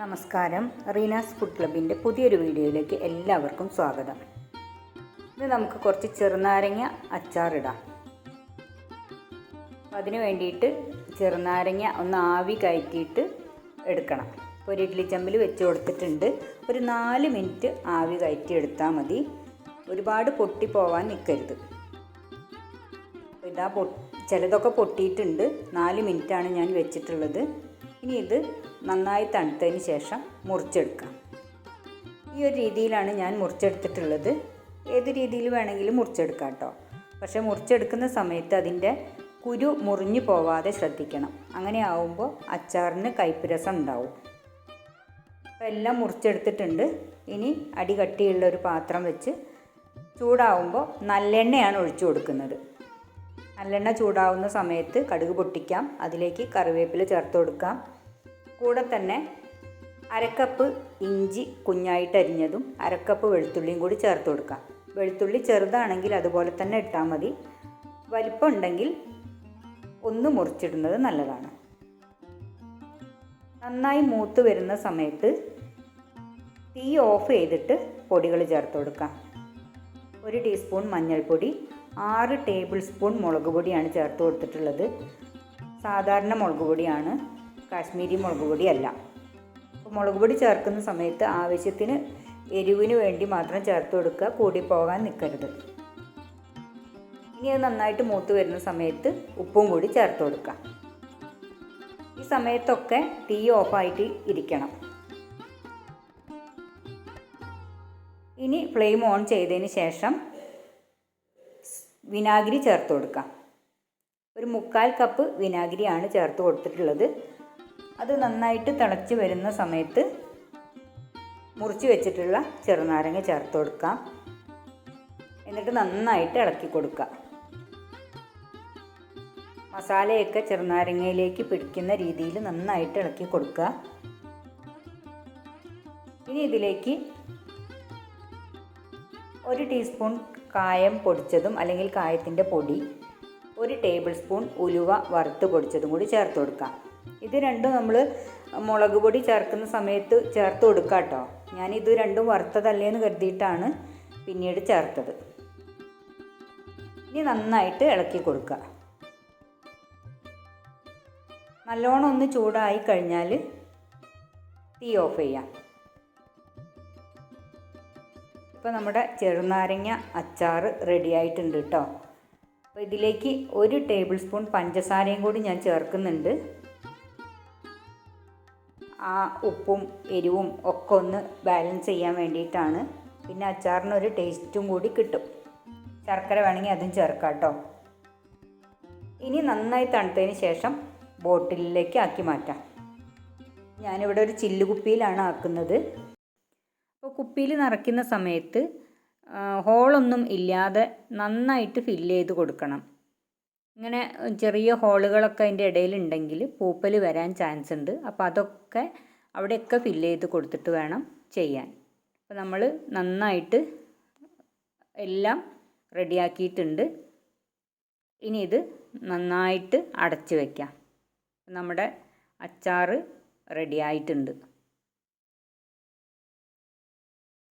നമസ്കാരം. റീനാസ് ഫുഡ് ക്ലബിന്റെ പുതിയൊരു വീഡിയോയിലേക്ക് എല്ലാവർക്കും സ്വാഗതം. ഇത് നമുക്ക് കുറച്ച് ചെറുനാരങ്ങ അച്ചാറിടാം അപ്പം അതിന് വേണ്ടിയിട്ട് ചെറുനാരങ്ങ ഒന്ന് ആവി കയറ്റിയിട്ട് എടുക്കണം. ഇപ്പോൾ ഒരു ഇഡ്ഡലി ചെമ്പിൽ വെച്ച് കൊടുത്തിട്ടുണ്ട്. ഒരു നാല് മിനിറ്റ് ആവി കയറ്റി എടുത്താൽ മതി. ഒരുപാട് പൊട്ടി പോവാൻ നിൽക്കരുത് ഇതാ പൊ ചിലതൊക്കെ പൊട്ടിയിട്ടുണ്ട്. നാല് മിനിറ്റാണ് ഞാൻ വെച്ചിട്ടുള്ളത്. ഇനി ഇത് നന്നായി തണുത്തതിന് ശേഷം മുറിച്ചെടുക്കാം. ഈ ഒരു രീതിയിലാണ് ഞാൻ മുറിച്ചെടുത്തിട്ടുള്ളത്. ഏത് രീതിയിൽ വേണമെങ്കിലും മുറിച്ചെടുക്കാം കേട്ടോ. പക്ഷേ മുറിച്ചെടുക്കുന്ന സമയത്ത് അതിന്റെ കുരു മുറിഞ്ഞു പോവാതെ ശ്രദ്ധിക്കണം. അങ്ങനെ ആവുമ്പോൾ അച്ചാറിന് കയ്പ്പുരസം ഉണ്ടാവും. അപ്പോൾ എല്ലാം മുറിച്ചെടുത്തിട്ടുണ്ട്. ഇനി അടി കട്ടിയുള്ള ഒരു പാത്രം വെച്ച് ചൂടാവുമ്പോൾ നല്ലെണ്ണയാണ് ഒഴിച്ചു കൊടുക്കുന്നത്. നല്ലെണ്ണ ചൂടാവുന്ന സമയത്ത് കടുക് പൊട്ടിക്കാം. അതിലേക്ക് കറിവേപ്പില ചേർത്ത് കൊടുക്കാം. കൂടെ തന്നെ അരക്കപ്പ് ഇഞ്ചി കുഞ്ഞായിട്ട് അരിഞ്ഞതും അരക്കപ്പ് വെളുത്തുള്ളിയും കൂടി ചേർത്ത് കൊടുക്കാം. വെളുത്തുള്ളി ചെറുതാണെങ്കിൽ അതുപോലെ തന്നെ ഇട്ടാൽ മതി. വലിപ്പം ഉണ്ടെങ്കിൽ ഒന്ന് മുറിച്ചിടുന്നത് നല്ലതാണ്. നന്നായി മൂത്ത് വരുന്ന സമയത്ത് തീ ഓഫ് ചെയ്തിട്ട് പൊടികൾ ചേർത്ത് കൊടുക്കാം. ഒരു ടീസ്പൂൺ മഞ്ഞൾപ്പൊടി ആറ് ടേബിൾ സ്പൂൺ മുളക് പൊടിയാണ് ചേർത്ത് കൊടുത്തിട്ടുള്ളത്. സാധാരണ മുളക് പൊടിയാണ് കാശ്മീരി മുളക് പൊടിയല്ല. മുളക് പൊടി ചേർക്കുന്ന സമയത്ത് ആവശ്യത്തിന് എരിവിന് വേണ്ടി മാത്രം ചേർത്ത് കൊടുക്കുക കൂടി പോകാൻ നിൽക്കരുത്. ഇനി അത് നന്നായിട്ട് മൂത്ത് വരുന്ന സമയത്ത് ഉപ്പും കൂടി ചേർത്ത് കൊടുക്കുക. ഈ സമയത്തൊക്കെ തീ ഓഫായിട്ട് ഇരിക്കണം. ഇനി ഫ്ലെയിം ഓൺ ചെയ്തതിന് ശേഷം വിനാഗിരി ചേർത്ത് കൊടുക്കാം. ഒരു മുക്കാൽ കപ്പ് വിനാഗിരിയാണ് ചേർത്ത് കൊടുത്തിട്ടുള്ളത്. അത് നന്നായിട്ട് തിളച്ച് വരുന്ന സമയത്ത് മുറിച്ച് വെച്ചിട്ടുള്ള ചെറുനാരങ്ങ ചേർത്ത് കൊടുക്കാം. എന്നിട്ട് നന്നായിട്ട് ഇളക്കി കൊടുക്കുക. മസാലയൊക്കെ ചെറുനാരങ്ങയിലേക്ക് പിടിക്കുന്ന രീതിയിൽ നന്നായിട്ട് ഇളക്കി കൊടുക്കുക. ഇനി ഇതിലേക്ക് ഒരു ടീസ്പൂൺ കായം പൊടിച്ചതും അല്ലെങ്കിൽ കായത്തിന്റെ പൊടി ഒരു ടേബിൾ സ്പൂൺ ഉലുവ വറുത്ത് പൊടിച്ചതും കൂടി ചേർത്ത് കൊടുക്കാം ഇത് രണ്ടും നമ്മൾ മുളക് പൊടി ചേർക്കുന്ന സമയത്ത് ചേർത്ത് കൊടുക്കുക കേട്ടോ. ഞാനിത് രണ്ടും വറുത്തതല്ലേന്ന് കരുതിയിട്ടാണ് പിന്നീട് ചേർത്തത്. ഇനി നന്നായിട്ട് ഇളക്കി കൊടുക്കുക. നല്ലോണം ഒന്ന് ചൂടായി കഴിഞ്ഞാൽ തീ ഓഫ് ചെയ്യാം. ഇപ്പോൾ നമ്മുടെ ചെറുനാരങ്ങ അച്ചാർ റെഡി ആയിട്ടുണ്ട് കേട്ടോ അപ്പോൾ ഇതിലേക്ക് ഒരു ടേബിൾ സ്പൂൺ പഞ്ചസാരയും കൂടി ഞാൻ ചേർക്കുന്നുണ്ട്. ആ ഉപ്പും എരിവും ഒക്കെ ഒന്ന് ബാലൻസ് ചെയ്യാൻ വേണ്ടിയിട്ടാണ്. പിന്നെ അച്ചാറിന് ഒരു ടേസ്റ്റും കൂടി കിട്ടും. ശർക്കര വേണമെങ്കിൽ അതും ചേർക്കാം കേട്ടോ ഇനി നന്നായി തണുത്തതിന് ശേഷം ബോട്ടിലിലേക്ക് ആക്കി മാറ്റാം. ഞാനിവിടെ ഒരു ചില്ലുകുപ്പിയിലാണ് ആക്കുന്നത്. കുപ്പിയിൽ നിറയ്ക്കുന്ന സമയത്ത് ഹോളൊന്നും ഇല്ലാതെ നന്നായിട്ട് ഫില്ല് ചെയ്ത് കൊടുക്കണം. ഇങ്ങനെ ചെറിയ ഹോളുകളൊക്കെ അതിന്റെ ഇടയിലുണ്ടെങ്കിൽ പൂപ്പൽ വരാൻ ചാൻസ് ഉണ്ട്. അപ്പോൾ അതൊക്കെ അവിടെയൊക്കെ ഫില്ല് ചെയ്ത് കൊടുത്തിട്ട് വേണം ചെയ്യാൻ. അപ്പോൾ നമ്മൾ നന്നായിട്ട് എല്ലാം റെഡിയാക്കിയിട്ടുണ്ട് ഇനി ഇത് നന്നായിട്ട് അടച്ച് വയ്ക്കാം നമ്മുടെ അച്ചാറ് റെഡി ആയിട്ടുണ്ട്.